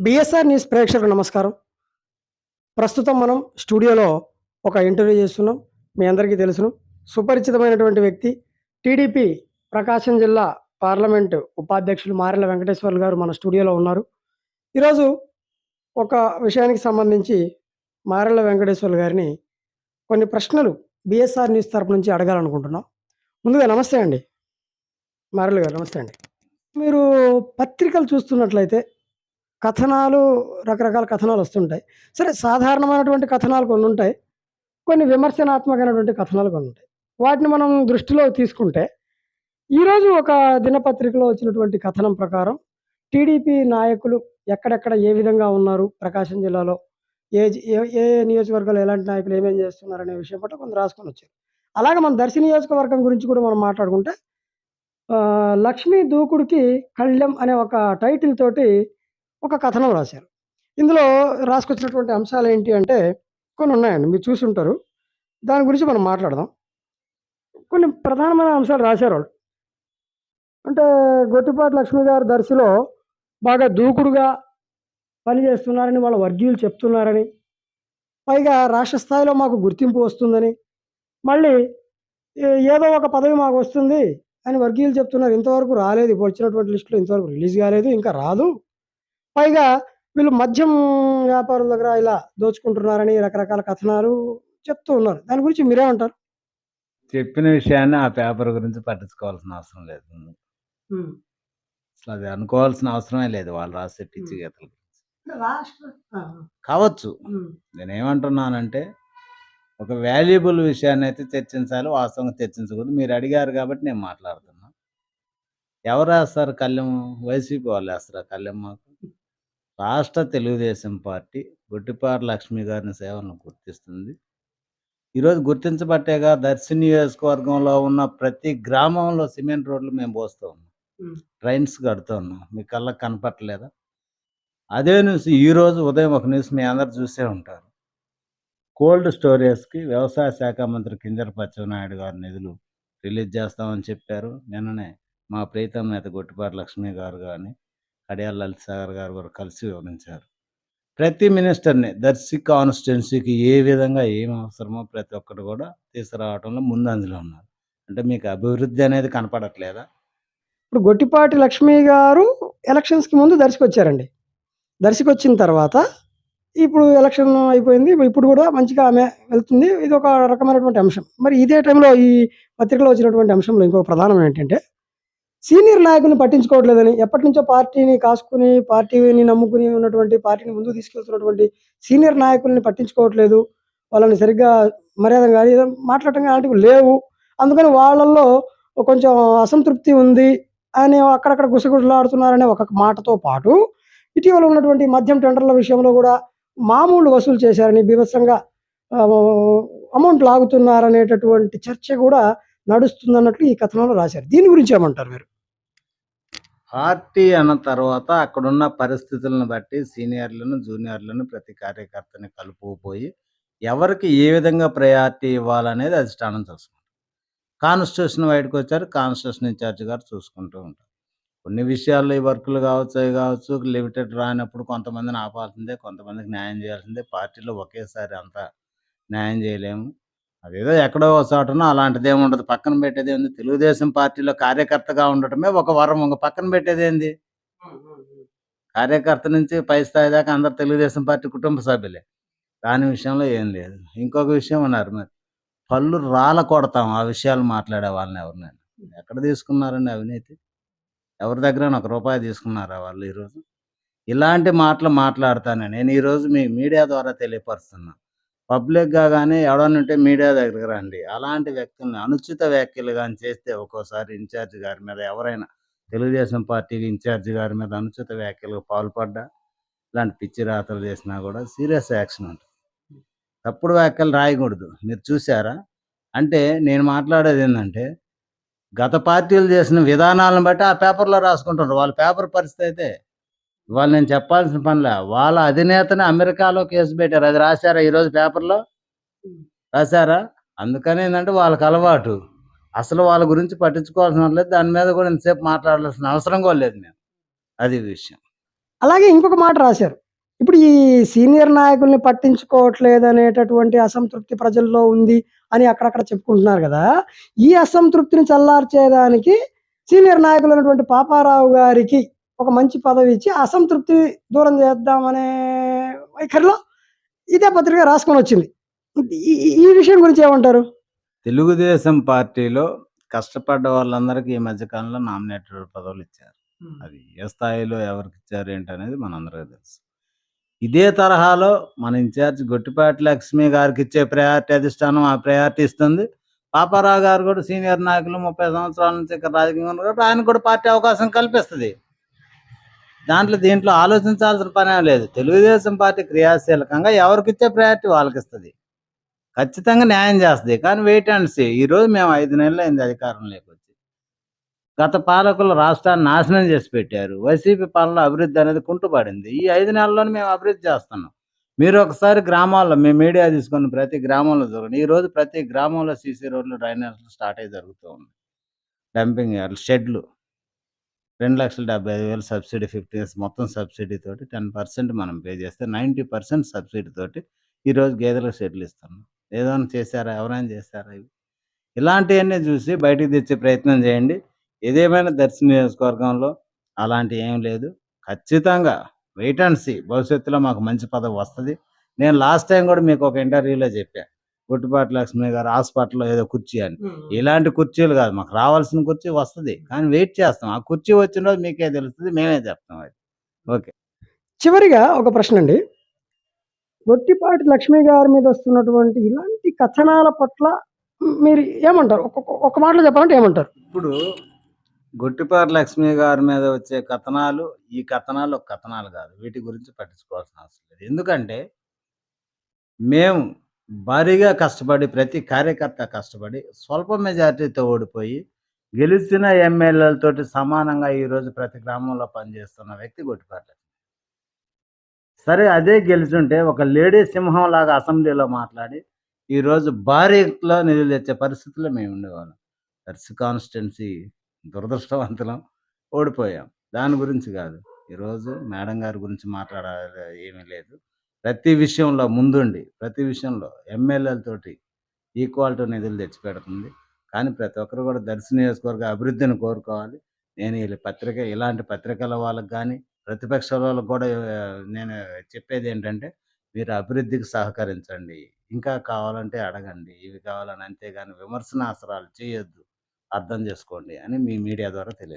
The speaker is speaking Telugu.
బిఎస్ఆర్ న్యూస్ ప్రేక్షకులకు నమస్కారం. ప్రస్తుతం మనం స్టూడియోలో ఒక ఇంటర్వ్యూ చేస్తున్నాం. మీ అందరికీ తెలుసును. సుపరిచితమైనటువంటి వ్యక్తి టీడీపీ ప్రకాశం జిల్లా పార్లమెంటు ఉపాధ్యక్షులు మారెల వెంకటేశ్వర్లు గారు మన స్టూడియోలో ఉన్నారు. ఈరోజు ఒక విషయానికి సంబంధించి మారెల వెంకటేశ్వర్లు గారిని కొన్ని ప్రశ్నలు బిఎస్ఆర్ న్యూస్ తరపు నుంచి అడగాలనుకుంటున్నాం. ముందుగా నమస్తే అండి. మారెల గారు నమస్తే అండి. మీరు పత్రికలు చూస్తున్నట్లయితే కథనాలు రకరకాల కథనాలు వస్తుంటాయి. సరే సాధారణమైనటువంటి కథనాలు కొన్ని ఉంటాయి కొన్ని విమర్శనాత్మకమైనటువంటి కథనాలు కొన్ని ఉంటాయి వాటిని మనం దృష్టిలో తీసుకుంటే ఈరోజు ఒక దినపత్రికలో వచ్చినటువంటి కథనం ప్రకారం టీడీపీ నాయకులు ఎక్కడెక్కడ ఏ విధంగా ఉన్నారు? ప్రకాశం జిల్లాలో ఏ ఏ ఏ నియోజకవర్గాలు ఎలాంటి నాయకులు ఏమేం చేస్తున్నారు అనే విషయం పట్ల కొంత రాసుకొని వచ్చారు. అలాగే మన దర్శి నియోజకవర్గం గురించి కూడా మనం మాట్లాడుకుంటే లక్ష్మీ దూకుడికి కళ్యం అనే ఒక టైటిల్ తోటి ఒక కథనం రాశారు. ఇందులో రాసుకొచ్చినటువంటి అంశాలు ఏంటి అంటే కొన్ని ఉన్నాయండి మీరు చూసి ఉంటారు దాని గురించి మనం మాట్లాడదాం. కొన్ని ప్రధానమైన అంశాలు రాశారు వాళ్ళు. అంటే గొట్టిపాటి లక్ష్మి గారు దర్శిలో బాగా దూకుడుగా పనిచేస్తున్నారని వాళ్ళ వర్గీయులు చెప్తున్నారని పైగా రాష్ట్ర స్థాయిలో మాకు గుర్తింపు వస్తుందని మళ్ళీ ఏ- ఏదో ఒక పదవి మాకు వస్తుంది అని వర్గీయులు చెప్తున్నారు. ఇంతవరకు రాలేదు. ఇప్పుడు వచ్చినటువంటి లిస్టులో ఇంతవరకు రిలీజ్ కాలేదు ఇంకా రాదు. పైగా వీళ్ళు మద్యం వ్యాపారుల దగ్గర ఇలా దోచుకుంటున్నారని రకరకాల కథనాలు చెప్తూ ఉన్నారు. దాని గురించి మీరేమంటారు? చెప్పిన విషయాన్ని ఆ పేపర్ గురించి పట్టించుకోవాల్సిన అవసరం లేదు. అసలు అది అనుకోవాల్సిన అవసరమే లేదు వాళ్ళు రాసే పిచ్చి. గీతలు కావచ్చు. నేను ఏమంటున్నానంటే ఒక వాల్యుబుల్ విషయాన్ని అయితే చర్చించాలి వాస్తవంగా చర్చించకూడదు. మీరు అడిగారు కాబట్టి నేను మాట్లాడుతున్నా. ఎవరు వేస్తారు కళ్యాణ్ వైసీపీ వాళ్ళు వేస్తారా కళ్యాణ్ మాకు? రాష్ట్ర తెలుగుదేశం పార్టీ గుట్టిపాటి లక్ష్మి గారిని సేవలను గుర్తిస్తుంది. ఈరోజు గుర్తించబట్టేగా దర్శి నియోజకవర్గంలో ఉన్న ప్రతి గ్రామంలో సిమెంట్ రోడ్లు మేము పోస్తూ ఉన్నాం. ట్రైన్స్ కడుతూ ఉన్నాం. మీ కళ్ళకి కనపట్టలేదా? అదే న్యూస్ ఈరోజు ఉదయం ఒక న్యూస్ మీ అందరు చూసే ఉంటారు. కోల్డ్ స్టోరేజ్కి వ్యవసాయ శాఖ మంత్రి కింజర నాయుడు గారి నిధులు రిలీజ్ చేస్తామని చెప్పారు. నిన్ననే మా ప్రీతం నేత గొట్టిపాటి లక్ష్మి గారు కానీ కడియాల లలిత్ సాగర్ గారు కూడా కలిసి వివరించారు. ప్రతి మినిస్టర్ని దర్శి కాన్స్టిట్యున్సీకి ఏ విధంగా ఏం అవసరమో ప్రతి ఒక్కరు కూడా తీసుకురావడంలో ముందంజలో ఉన్నారు. అంటే మీకు అభివృద్ధి అనేది కనపడట్లేదా? ఇప్పుడు గొట్టిపాటి లక్ష్మి గారు ఎలక్షన్స్కి ముందు దర్శకొచ్చారండి. వచ్చారండి వచ్చిన తర్వాత ఇప్పుడు ఎలక్షన్ అయిపోయింది. ఇప్పుడు కూడా మంచిగా ఆమె వెళ్తుంది. ఇది ఒక రకమైనటువంటి అంశం. మరి ఇదే టైంలో ఈ పత్రికలో వచ్చినటువంటి అంశంలో ఇంకొక ప్రధానం ఏంటంటే సీనియర్ నాయకులను పట్టించుకోవట్లేదని ఎప్పటి నుంచో పార్టీని కాసుకుని పార్టీని నమ్ముకుని ఉన్నటువంటి పార్టీని ముందుకు తీసుకెళ్తున్నటువంటి సీనియర్ నాయకుల్ని పట్టించుకోవట్లేదు. వాళ్ళని సరిగ్గా మర్యాద కానీ మాట్లాడటం అలాంటివి లేవు. అందుకని వాళ్ళల్లో కొంచెం అసంతృప్తి ఉంది అని అక్కడక్కడ గుసగుసలాడుతున్నారనే ఒక మాటతో పాటు ఇటీవల ఉన్నటువంటి మద్యం టెండర్ల విషయంలో కూడా మామూలు వసూలు చేశారని బీభత్సంగా అమౌంట్ లాగుతున్నారనేటటువంటి చర్చ కూడా నడుస్తుందన్నట్లు ఈ కథనంలో రాశారు. దీని గురించి ఏమంటారు మీరు? పార్టీ అన్న తర్వాత అక్కడున్న పరిస్థితులను బట్టి సీనియర్లను జూనియర్లను ప్రతి కార్యకర్తని కలుపుకుపోయి ఎవరికి ఏ విధంగా ప్రయారిటీ ఇవ్వాలనేది అధిష్టానం చూసుకుంటారు. కాన్స్టిట్యూషన్ బయటకు వచ్చారు కాన్స్టిట్యూషన్ ఇన్ఛార్జ్ గారు చూసుకుంటూ ఉంటారు. కొన్ని విషయాల్లో ఈ వర్కులు కావచ్చు అవి కావచ్చు లిమిటెడ్ రానప్పుడు కొంతమందిని ఆపాల్సిందే కొంతమందికి న్యాయం చేయాల్సిందే. పార్టీలో ఒకేసారి అంతా న్యాయం చేయలేము. అదేదో ఎక్కడో ఒక చోటనో అలాంటిది ఏమి ఉండదు. పక్కన పెట్టేది ఏంది? తెలుగుదేశం పార్టీలో కార్యకర్తగా ఉండటమే ఒక వరం. ఒక పక్కన పెట్టేది ఏంది? కార్యకర్త నుంచి పై స్థాయి దాకా అందరు తెలుగుదేశం పార్టీ కుటుంబ సభ్యులే. దాని విషయంలో ఏం లేదు. ఇంకొక విషయం అన్నారు మరి. పళ్ళు రాళ్ళ కొడతాం. ఆ విషయాలు మాట్లాడే వాళ్ళని ఎవరినైనా. ఎక్కడ తీసుకున్నారండి అవినీతి? ఎవరి దగ్గర ఒక రూపాయి తీసుకున్నారా వాళ్ళు ఈరోజు? ఇలాంటి మాటలు మాట్లాడతాను నేను. ఈరోజు మీ మీడియా ద్వారా తెలియపరుస్తున్నా పబ్లిక్గా కానీ ఎవడన్నా ఉంటే మీడియా దగ్గరికి రండి. అలాంటి వ్యక్తుల్ని అనుచిత వ్యాఖ్యలు కానీ చేస్తే ఒక్కోసారి ఇన్ఛార్జ్ గారి మీద ఎవరైనా తెలుగుదేశం పార్టీ ఇన్ఛార్జ్ గారి మీద అనుచిత వ్యాఖ్యలకు పాల్పడ్డా ఇలాంటి పిచ్చి రాతలు చేసినా కూడా సీరియస్ యాక్షన్ ఉంటుంది. తప్పుడు వ్యాఖ్యలు రాయకూడదు. మీరు చూసారా అంటే నేను మాట్లాడేది ఏంటంటే గత పార్టీలు చేసిన విధానాలను బట్టి ఆ పేపర్లో రాసుకుంటుండ్రు. వాళ్ళ పేపర్ పరిస్థితి అయితే వాళ్ళు నేను చెప్పాల్సిన పనిలే. వాళ్ళ అధినేతని అమెరికాలో కేసు పెట్టారు. అది రాశారా ఈరోజు పేపర్లో? రాశారా? అందుకని ఏంటంటే వాళ్ళకి అలవాటు. అసలు వాళ్ళ గురించి పట్టించుకోవాల్సిన లేదు. దాని మీద కూడా ఇంతసేపు మాట్లాడాల్సిన అవసరం కూడా లేదు మేము. అది విషయం. అలాగే ఇంకొక మాట రాశారు. ఇప్పుడు ఈ సీనియర్ నాయకుల్ని పట్టించుకోవట్లేదు అనేటటువంటి అసంతృప్తి ప్రజల్లో ఉంది అని అక్కడక్కడ చెప్పుకుంటున్నారు కదా. ఈ అసంతృప్తిని చల్లార్చేదానికి సీనియర్ నాయకులు అయినటువంటి పాపారావు గారికి ఒక మంచి పదవి ఇచ్చి అసంతృప్తి దూరం చేద్దామనే వైఖరిలో ఇదే పత్రిక రాసుకొనొచ్చింది. ఈ ఈ విషయం గురించి ఏమంటారు? తెలుగుదేశం పార్టీలో కష్టపడ్డ వాళ్ళందరికీ ఈ మధ్య కాలంలో నామినేటెడ్ పదవులిచ్చారు. అది ఏ స్థాయిలో ఎవరికిచ్చారు ఏంటనేది మనందరికీ తెలుసు. ఇదే తరహాలో మన ఇన్ఛార్జ్ గొట్టిపాటి లక్ష్మి గారికిచ్చే ప్రయారిటీ అధిష్టానం ఆ ప్రయారిటీ ఇస్తుంది. పాపారావు గారు కూడా సీనియర్ నాయకులు 30 సంవత్సరాల నుంచి ఇక్కడ రాజకీయంగా ఉన్నారు కాబట్టి ఆయనకు కూడా పార్టీ అవకాశం కల్పిస్తది. దాంట్లో దీంట్లో ఆలోచించాల్సిన పనే లేదు. తెలుగుదేశం పార్టీ క్రియాశీలకంగా ఎవరికిచ్చే ప్రయారిటీ వాళ్ళకిస్తది. ఖచ్చితంగా న్యాయం చేస్తుంది కానీ వెయిట్ అండ్ సీ. ఈరోజు మేము ఐదు నెలల్లో అయింది అధికారం లేకొచ్చి గత పాలకులు రాష్ట్రాన్ని నాశనం చేసి పెట్టారు. వైసీపీ పాలన అభివృద్ధి అనేది కుంటుపడింది. ఈ ఐదు నెలల్లోనే మేము అభివృద్ధి చేస్తున్నాం. మీరు ఒకసారి గ్రామాల్లో మేము మీడియా తీసుకొని ప్రతి గ్రామంలో చూడండి. ఈరోజు ప్రతి గ్రామంలో సీసీ రోడ్లు, డ్రైనేజ్లు స్టార్ట్ అయ్యి జరుగుతూ ఉన్నాయి. డంపింగ్ యార్డ్లు, షెడ్లు. 2,75,000 సబ్సిడీ 50 ఇయర్స్ మొత్తం సబ్సిడీ తోటి 10% మనం పే చేస్తే 90% సబ్సిడీ తోటి ఈరోజు గేదెలకు షెడ్లు ఇస్తున్నాం. ఏదైనా చేశారా? ఎవరైనా చేశారా ఇవి? ఇలాంటివన్నీ చూసి బయటికి తెచ్చే ప్రయత్నం చేయండి. ఏదేమైనా దర్శన నియోజకవర్గంలో అలాంటివి ఏం లేదు. ఖచ్చితంగా వెయిట్ అండ్ సీ. భవిష్యత్తులో మాకు మంచి పదవి వస్తుంది నేను లాస్ట్ టైం కూడా మీకు ఒక ఇంటర్వ్యూలో చెప్పా. గొట్టిపాటి లక్ష్మి గారు హాస్పిటల్‌లో ఏదో కుర్చీ అని. ఇలాంటి కుర్చీలు కాదు. మాకు రావాల్సిన కుర్చీ వస్తది. కానీ వెయిట్ చేస్తాం. ఆ కుర్చీ వచ్చిన రోజు మీకే తెలుస్తది. మేమే చెప్తాం అది. ఓకే. చివరిగా ఒక ప్రశ్నండి. గొట్టిపాటి లక్ష్మి గారి మీద వస్తున్నటువంటి ఇలాంటి కథనాల పట్ల మీరు ఏమంటారు? ఒక మాటలో చెప్పాలంటే ఏమంటారు? ఇప్పుడు గొట్టిపాటి లక్ష్మి గారి మీద వచ్చే కథనాలు, ఈ కథనాలు ఒక కథనాలు కాదు. వీటి గురించి పట్టించుకోవాల్సిన అవసరం లేదు. ఎందుకంటే మేము భారీగా కష్టపడి ప్రతి కార్యకర్త కష్టపడి స్వల్ప మెజారిటీతో ఓడిపోయి గెలిచిన ఎమ్మెల్యేలతోటి సమానంగా ఈరోజు ప్రతి గ్రామంలో పనిచేస్తున్న వ్యక్తి గొట్టిపాటి సరే అదే గెలిచుంటే ఒక లేడీ సింహం లాగా అసెంబ్లీలో మాట్లాడి ఈరోజు భారీలో నిధులు తెచ్చే పరిస్థితిలో మేము ఉండేవాళ్ళం. దర్శి కాన్స్టిట్యున్సీ దురదృష్టవంతులం. ఓడిపోయాం. దాని గురించి కాదు. ఈరోజు మేడం గారి గురించి మాట్లాడాలి ఏమీ లేదు. ప్రతి విషయంలో ముందుండి, ప్రతి విషయంలో ఎమ్మెల్యేలతోటి ఈక్వాలిటీ నిధులు తెచ్చిపెడుతుంది. కానీ ప్రతి ఒక్కరు కూడా దర్శన నియోజకవర్గ అభివృద్ధిని కోరుకోవాలి. నేను వీళ్ళ పత్రిక ఇలాంటి పత్రికల వాళ్ళకి కానీ ప్రతిపక్షాల వాళ్ళకి కూడా నేను చెప్పేది ఏంటంటే మీరు అభివృద్ధికి సహకరించండి. ఇంకా కావాలంటే అడగండి. ఇవి కావాలని అంతేగాని విమర్శనాస్త్రాలు చేయొద్దు. అర్థం చేసుకోండి అని మీ మీడియా ద్వారా తెలియదు